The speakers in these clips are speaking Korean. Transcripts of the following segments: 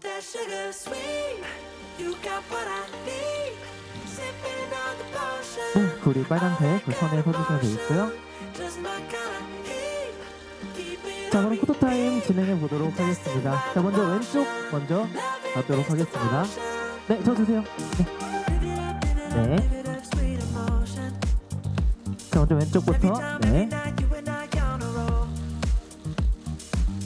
that sugar sweet. You got what I need. Sipping on the potion. 네, 우리 빨간색 그 선에 서주시면 되겠고요. Just my kind of heat. Keep it 자, 그럼 포토타임 진행해 보도록 하겠습니다. 자, 먼저 왼쪽 먼저 가도록 하겠습니다. 네, 저 주세요. 네. 네. 자, 먼저 왼쪽부터. 네.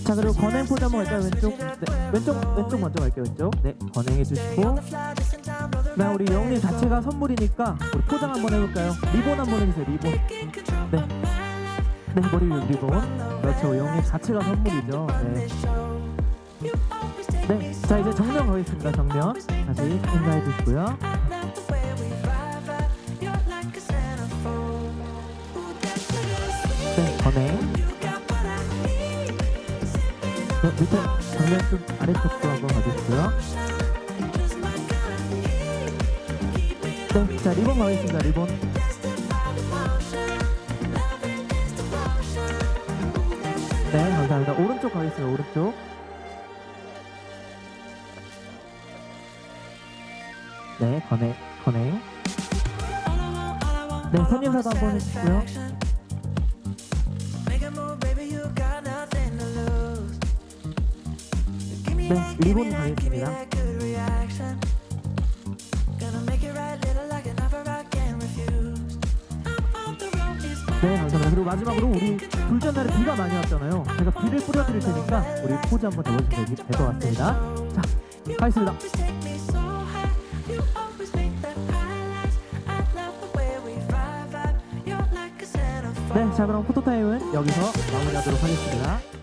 자, 그리고 건행 한번 갈까요? 왼쪽. 네, 왼쪽, 왼쪽 먼저 갈게요. 왼쪽. 네, 건행해 주시고. 네, 우리 영님 자체가 선물이니까 우리 포장 한번 해볼까요? 리본 한번 해주세요. 리본. control 네. 네, 머리 위에 리본. 그렇죠. 영님 자체가 선물이죠. 네. show. You always take me 네, 자 이제 정면 가겠습니다. 정면 다시 인사해 주시고요. The way 네, 밑에 정면 좀 아래쪽도 한번 가주시고요. 네, 자 리본 가겠습니다. 리본. 네, 감사합니다. 오른쪽 가겠습니다. 오른쪽. 네, 건행, 건행. 네, 손님사도 want 한번 해주시고요. 네, 리본 가겠습니다. 네. 감사합니다. 그리고 마지막으로 우리 둘째 날에 비가 많이 왔잖아요. 제가 비를 뿌려드릴 테니까 우리 포즈 한번 잡아주시면 될 것 같습니다. 자, 가겠습니다. 네, 자 그럼 포토타임은 여기서 마무리하도록 하겠습니다.